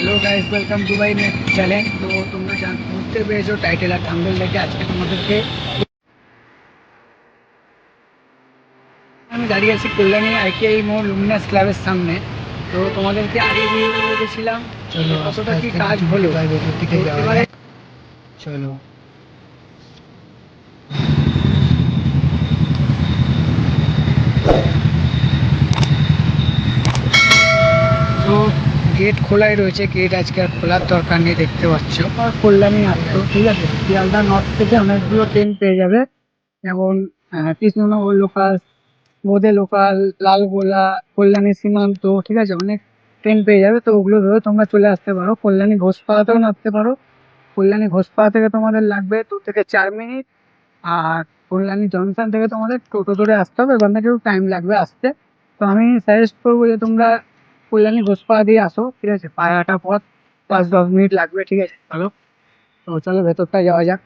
Hello guys welcome to my channel তো তোমরা বুঝতে পেরেছ টাইটেল আর থাম্বনেল দেখে আজকে তোমাদেরকে আমি দাঁড়িয়ে আছি কল্যাণী আইটিআই মোড় লুমিনাস ক্লাবের সামনে। তো তোমাদেরকে আগে ভিডিও বলেছিলাম কতটা কি কাজ হলো। এবারে চলো। তো গেট খোলাই রয়েছে, গেট আজকে আর খোলার দরকার নেই, দেখতে পাচ্ছ। আর কল্যাণী আসতো ঠিক আছে? শিয়ালদা নর্থ থেকে অনেকগুলো ট্রেন পেয়ে যাবে। যেমন কৃষ্ণনগর লোকাল বোদে লোকাল লালগোলা, কল্যাণী সীমান্ত, ঠিক আছে? অনেক ট্রেন পেয়ে যাবে, তো ওগুলো ধরে তোমরা চলে আসতে পারো। কল্যাণী ঘোষপাড়াতেও নামতে পারো। কল্যাণী ঘোষপাড়া থেকে তোমাদের লাগবে দু থেকে চার মিনিট। আর কল্যাণী জংশন থেকে তোমাদের টোটো ধরে আসতে হবে, ওখান থেকে টাইম লাগবে আসতে। তো আমি সাজেস্ট করব যে তোমরা কল্যাণী ঘোষপাড়া দিয়ে আসো, ঠিক আছে? পায়ে হাঁটা পথ, পাঁচ, দশ মিনিট লাগবে, ঠিক আছে? চলো। তো চলো ভেতরটা যাওয়া যাক।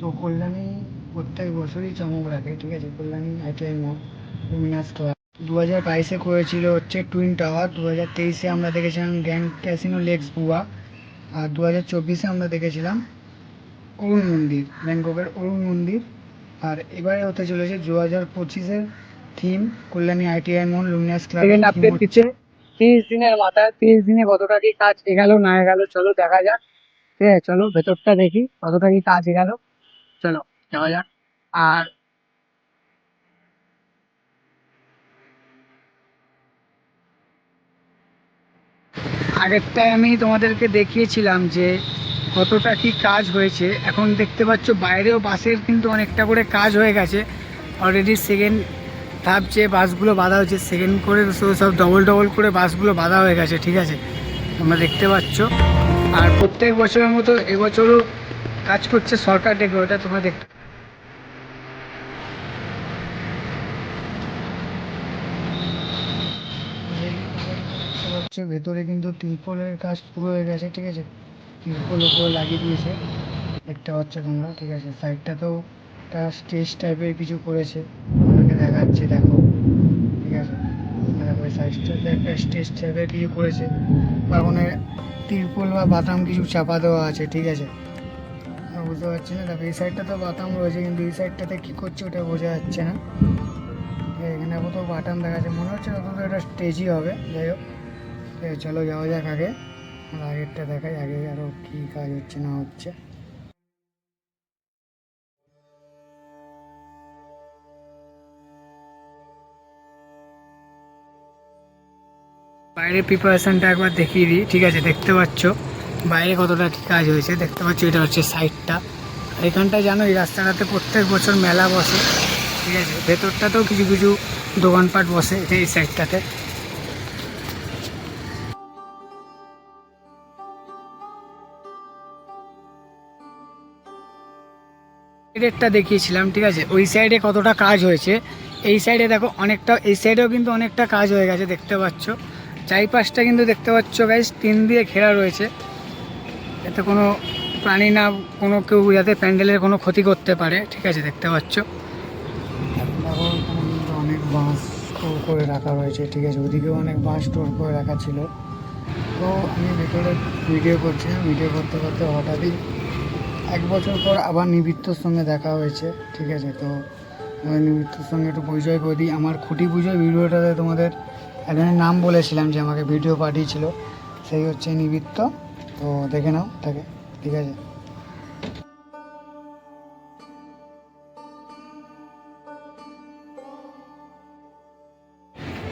তো কল্যাণী প্রত্যেক বছরই চমক রাখে, ঠিক আছে? কল্যাণী, আইটিআই মোড় লুমিনাস দু হাজার বাইশে করেছিল হচ্ছে টুইন টাওয়ার দু হাজার তেইশে আমরা দেখেছিলাম গ্র্যান্ড ক্যাসিনো লেকস বুয়া আর দু হাজার চব্বিশে আমরা দেখেছিলাম অরুণ মন্দির ব্যাংককের অরুণ মন্দির। আর এবারে হতে চলেছে দু হাজার পঁচিশের থিম কল্যাণী আইটিআই মোড় লুমিনাস ক্লাব তিরিশ দিনের মাথায় তিরিশ দিনে কতটা কি কাজ এগালো না এগালো চলো দেখা যাক। ঠিক আছে চলো ভেতরটা দেখি কতটা কি কাজ এগালো। চলো যাওয়া যাক। আর আগেরটায় আমি তোমাদেরকে দেখিয়েছিলাম যে কতটা কি কাজ হয়েছে। এখন দেখতে পাচ্ছ বাইরেও বাসের কিন্তু অনেকটা করে কাজ হয়ে গেছে। অলরেডি সেকেন্ড ধাপ যে বাসগুলো বাঁধা হয়েছে সেকেন্ড করে সব- ডবল ডবল করে বাসগুলো বাঁধা হয়ে গেছে, ঠিক আছে? তোমরা দেখতে পাচ্ছ। আর প্রত্যেক বছরের মতো এবছরও কাজ করছে সরকার ডেকে ওটা তোমরা দেখতে হচ্ছে, ভেতরে কিন্তু তিরপলের কাজ পুরো হয়ে গেছে, ঠিক আছে? তিরপল উপরে লাগিয়ে দিয়েছে দেখতে পাচ্ছ তোমরা, ঠিক আছে? সাইডটাতেও একটা স্টেজ টাইপের কিছু করেছে তোমাকে দেখাচ্ছে, দেখো, ঠিক আছে? দেখো সাইডটাতে একটা স্টেজ টাইপের কিছু করেছে বা ওখানে তিরপল বা বাতাম কিছু চাপা দেওয়া আছে, ঠিক আছে? বুঝতে পারছি না, দেখো, এই সাইডটা তো বাতাম রয়েছে, কিন্তু এই সাইডটাতে কী করছে ওটা বোঝা যাচ্ছে না। এখানে কোথাও বাটাম দেখা যাচ্ছে মনে হচ্ছে অন্তত এটা স্টেজই হবে, যাই হোক। চলো যাওয়া যাক আগে। আর আগেরটা দেখাই, আগে আরও কী কাজ হচ্ছে, না হচ্ছে। বাইরে প্রিপারেশনটা একবার দেখিয়ে দিই, ঠিক আছে? দেখতে পাচ্ছ? বাইরে কতটা কি কাজ হয়েছে, দেখতে পাচ্ছ? এটা হচ্ছে সাইডটা এখানটায় জানো, এই রাস্তাটাতে প্রত্যেক বছর মেলা বসে, ঠিক আছে? ভেতরটাতেও কিছু কিছু দোকানপাট বসে, এই সাইডটাতে সাইডেরটা দেখিয়েছিলাম, ঠিক আছে? ওই সাইডে কতটা কাজ হয়েছে? এই সাইডে দেখো, অনেকটা, এই সাইডেও কিন্তু অনেকটা কাজ হয়ে গেছে, দেখতে পাচ্ছ। চারিপাশটা কিন্তু দেখতে পাচ্ছ গাইজ টিন দিয়ে ঘেরা রয়েছে। এতে কোনো প্রাণী না, কোনো কেউ যাতে প্যান্ডেলের কোনো ক্ষতি করতে পারে, ঠিক আছে, দেখতে পাচ্ছ। অনেক বাঁশ স্টোর করে রাখা রয়েছে, ঠিক আছে, ওদিকেও অনেক বাঁশ স্টোর করে রাখা ছিল। তো আমি ভেতরে ভিডিও করছিলাম ভিডিও করতে করতে হঠাৎই এক বছর পর আবার নিবৃত্তর সঙ্গে দেখা হয়েছে, ঠিক আছে? তো নিবৃত্তর সঙ্গে একটু পরিচয় করে দিই। আমার খুঁটি পুজোর ভিডিওটাতে তোমাদের একজনের নাম বলেছিলাম যে আমাকে ভিডিও পাঠিয়েছিল, সেই হচ্ছে নিবৃত্ত। তো, দেখে নাও তাকে, ঠিক আছে?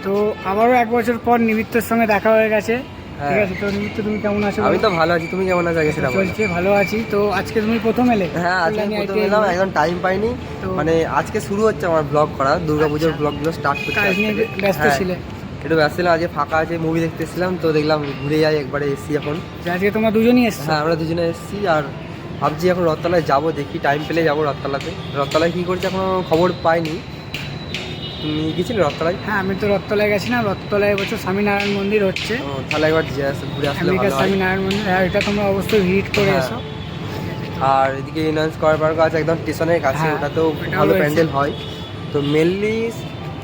তো, আবারও এক বছর পর নিবৃত্তর সঙ্গে দেখা হয়ে গেছে। ঠিক। আছে তো নিবৃত্ত তুমি কেমন আছো? আমি তো ভালো আছি তুমি কেমন আছো? আগে সেটা চলছে ভালো আছি। তো আজকে তুমি প্রথম এলে? হ্যাঁ আজকে প্রথম এলাম একদম টাইম পাইনি। মানে আজকে শুরু হচ্ছে আমার ব্লগ করা দুর্গাপুজোর আচ্ছা। ব্লগগুলো স্টার্ট করতে কাজ নিয়ে ব্যস্ত হ্যাঁ, ছিলে? একটু ব্যস্ত ছিলাম আজকে ফাঁকা আছে মুভি দেখতে এসেছিলাম তো দেখলাম ঘুরে যাই একবারে এসছি এখন। আজকে তোমরা দুজনই এসছো? হ্যাঁ আমরা দুজনে এসেছি আর ভাবছি এখন রথতলায় যাব দেখি টাইম পেলে যাব রথতলাতে। রথতলায় কী করছে এখনও খবর পাইনি তুমি গেছিলে রথতলায়? হ্যাঁ আমি তো রথতলায় গেছি না রথতলায় এবছর স্বামীনারায়ণ মন্দির হচ্ছে। তাহলে একবার যে আসে- ঘুরে আসলে ভালো স্বামীনারায়ণ মন্দির হ্যাঁ এটা তোমরা অবশ্যই ভিজিট করে হ্যাঁ। এসো। আর এদিকে ইউনিয়ন স্কোয়ার পার্ক আছে একদম স্টেশনের কাছে হ্যাঁ, ওটাতেও ভালো প্যান্ডেল হয়। তো মেনলি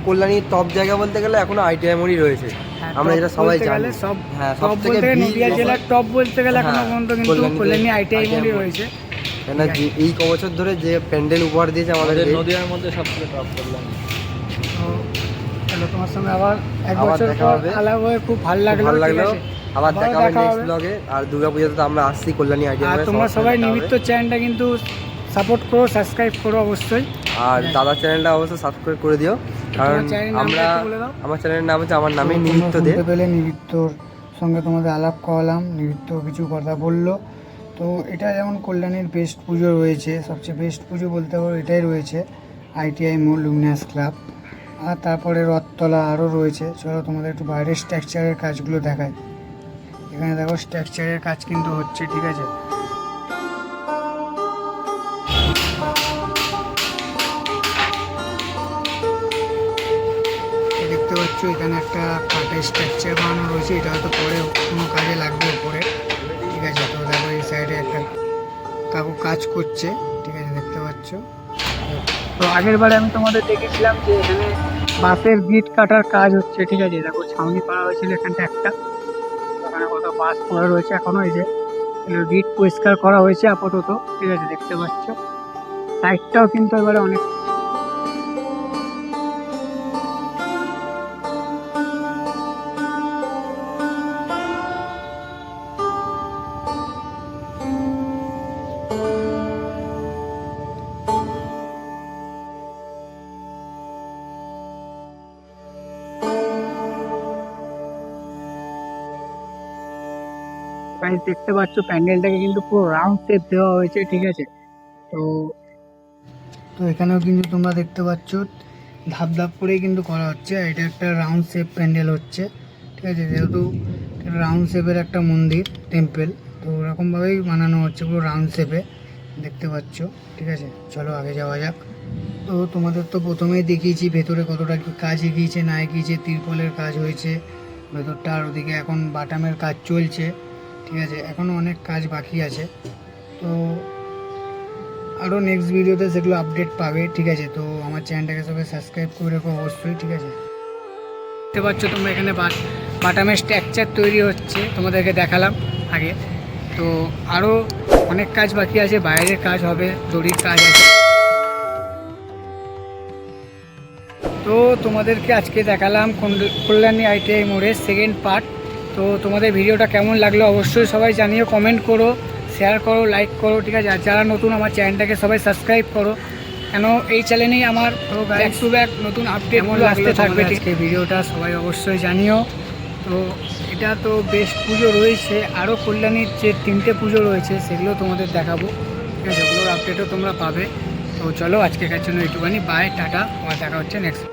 কল্যাণীর টপ জায়গা বলতে গেলে এখনও আইটিআই মোড়ই রয়েছে। হ্যাঁ, আমরা যেটা সবাই জানি। সব হ্যাঁ সব থেকে নদিয়া জেলার টপ বলতে গেলে এখনও পর্যন্ত কিন্তু কল্যাণী আইটিআই মোড়ই রয়েছে। কেন এই ক বছর ধরে যে প্যান্ডেল উপহার দিয়েছে আমাদের নদীয়ার মধ্যে সবথেকে টপ করলাম তো চলো তোমার সঙ্গে আবার এক বছর পর আলাপ হয়ে খুব ভালো লাগল ভালো লাগল। আবার দেখা হবে নেক্সট ব্লগে আর দুর্গাপূজাতে তো আমরা আসছি কল্যাণী আইটিআই আর তোমরা সবাই নিমিত্ত চ্যানেলটা কিন্তু সাপোর্ট করো সাবস্ক্রাইব করো অবশ্যই। আর দাদা চ্যানেলটা অবশ্যই সাবস্ক্রাইব করে দিও। কারণ আমরা। আমার চ্যানেলের নাম হচ্ছে আমার নামে নিমিত্ত দে। পেলে নিমিত্তর সঙ্গে তোমাদের আলাপ করালাম নিমিত্ত কিছু কথা বলল। তো এটা যেমন কল্যাণীর বেস্ট পুজো রয়েছে সবচেয়ে বেস্ট পুজো বলতে পারো এটাই রয়েছে। আইটিআই মোল লুমিনাস ক্লাব আর তারপরে রথতলা আরও রয়েছে। চলো তোমাদের একটু বাইরের স্ট্রাকচারের কাজগুলো দেখাই। এখানে দেখো স্ট্রাকচারের কাজ কিন্তু হচ্ছে, ঠিক আছে? দেখতে পাচ্ছ, এখানে একটা কাঠের স্ট্রাকচার বানানো রয়েছে। এটা হয়তো পরে কোনো কাজে লাগবে উপরে। ঠিক আছে, তো দেখো এই সাইডে একটা কাকু কাজ করছে। ঠিক আছে, দেখতে পাচ্ছ? তো আগের বারে আমি তোমাদের দেখেছিলাম যে এখানে বাসের গিট কাটার কাজ হচ্ছে, ঠিক আছে? দেখো, ছাউনি করা হয়েছিল এখানটা একটা। ওখানে কত বাস পড়া রয়েছে এখনও, এই যে। গিট পরিষ্কার করা হয়েছে আপাতত, ঠিক আছে? দেখতে পাচ্ছ। সাইডটাও কিন্তু এবারে অনেক গাইজ দেখতে পাচ্ছ, প্যান্ডেলটাকে কিন্তু পুরো রাউন্ড শেপ দেওয়া হয়েছে, ঠিক আছে? তো তো এখানেও কিন্তু তোমরা দেখতে পাচ্ছ, ধাপ ধাপ করেই কিন্তু করা হচ্ছে এটা একটা রাউন্ড শেপ প্যান্ডেল হচ্ছে, ঠিক আছে? যেহেতু রাউন্ড শেপের একটা মন্দির টেম্পেল তো ওরকমভাবেই বানানো হচ্ছে পুরো রাউন্ড শেপে দেখতে পাচ্ছ, ঠিক আছে? চলো আগে যাওয়া যাক। তো তোমাদের তো প্রথমেই দেখিয়েছি ভেতরে কতটা কি কাজ এগিয়েছে, না এগিয়েছে, তিরপলের কাজ হয়েছে, ভেতরটা আর ওদিকে এখন বাটামের কাজ চলছে। ঠিক আছে এখনও অনেক কাজ বাকি আছে। তো আরও নেক্সট ভিডিওতে সেগুলো আপডেট পাবে, ঠিক আছে, তো আমার চ্যানেলটাকে সবাই সাবস্ক্রাইব করে রেখো অবশ্যই, ঠিক আছে। দেখতে পাচ্ছ তোমরা এখানে বাট- বাটামের স্ট্রাকচার তৈরি হচ্ছে, তোমাদেরকে দেখালাম আগে। তো আরও অনেক কাজ বাকি আছে, বাইরের কাজ হবে, দড়ির কাজ আছে। তো তোমাদেরকে আজকে দেখালাম কল্যাণী আইটিআই মোড়ের সেকেন্ড পার্ট তো তোমাদের ভিডিওটা কেমন লাগল অবশ্যই সবাই জানিও কমেন্ট করো শেয়ার করো লাইক করো ঠিক আছে? আর যারা নতুন আমার চ্যানেলটাকে সবাই সাবস্ক্রাইব করো। কেন এই চ্যানেলেই আমার ব্যাক টু ব্যাক নতুন আপডেটগুলো আসতে থাকবে ঠিক ভিডিওটা সবাই অবশ্যই জানিও। তো এটা তো বেস্ট পুজো রয়েছে আরও কল্যাণীর যে তিনটে পুজো রয়েছে সেগুলো তোমাদের দেখাবো। ঠিক আছে? ওগুলোর আপডেটও তোমরা পাবে। তো চলো আজকের জন্য একটুখানি বাই টাটা। আমার দেখা হচ্ছে নেক্সট